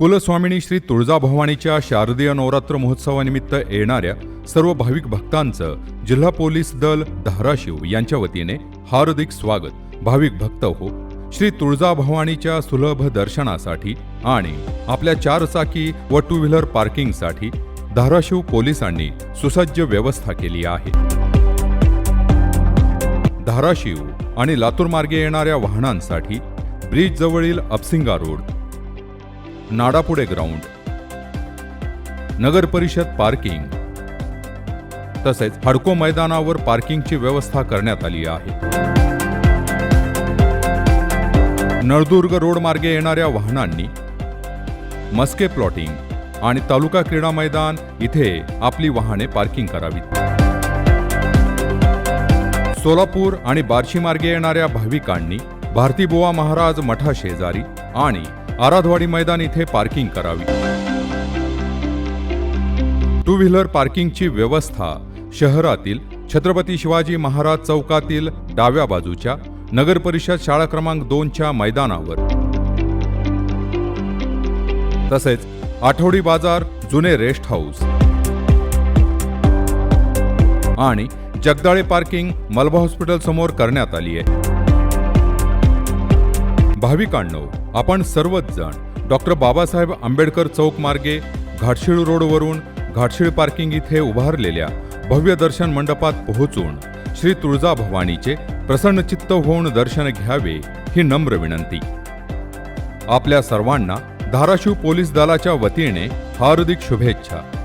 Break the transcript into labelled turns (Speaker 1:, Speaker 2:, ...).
Speaker 1: कुलस्वामिनी श्री तुळजाभवानीच्या शारदीय नवरात्र महोत्सवानिमित्त येणाऱ्या सर्व भाविक भक्तांचं जिल्हा पोलीस दल धाराशिव यांच्या वतीने हार्दिक स्वागत. भाविक भक्त हो श्री तुळजाभवानीच्या सुलभ दर्शनासाठी आणि आपल्या चारचाकी व टू व्हीलर पार्किंगसाठी धाराशिव पोलिसांनी सुसज्ज व्यवस्था केली आहे. धाराशिव आणि लातूर मार्गे येणाऱ्या वाहनांसाठी ब्रिजजवळील अपसिंगा रोड नाडापुडे ग्राउंड. नगर परिषद पार्किंग. तसेच हडको मैदानावर पार्किंगची व्यवस्था करण्यात आली आहे. नळदुर्ग रोड मार्गे येणाऱ्या वाहनांनी मस्के प्लॉटिंग आणि तालुका क्रीडा मैदान इथे आपली वाहने पार्किंग करावीत. सोलापूर आणि बार्शी मार्गे येणाऱ्या भाविकांनी भारती बुवा महाराज मठा शेजारी आणि आराधवाडी मैदान इथे पार्किंग करावी. टू व्हीलर पार्किंगची व्यवस्था शहरातील छत्रपती शिवाजी महाराज चौकातील डाव्या बाजूच्या नगर परिषद शाळा क्रमांक दोनच्या मैदानावर. तसेच आठवडी बाजार जुने रेस्ट हाऊस आणि जगदाळे पार्किंग मलबा हॉस्पिटल समोर करण्यात आली आहे. भाविकांनो आपण सर्वच जण डॉक्टर बाबासाहेब आंबेडकर चौक मार्गे घाटशीळ रोडवरून घाटशीळ पार्किंग इथे उभारलेल्या भव्य दर्शन मंडपात पोहोचून श्री तुळजा भवानीचे प्रसन्नचित्त होऊन दर्शन घ्यावे ही नम्र विनंती. आपल्या सर्वांना धाराशिव पोलीस दलाच्या वतीने हार्दिक शुभेच्छा.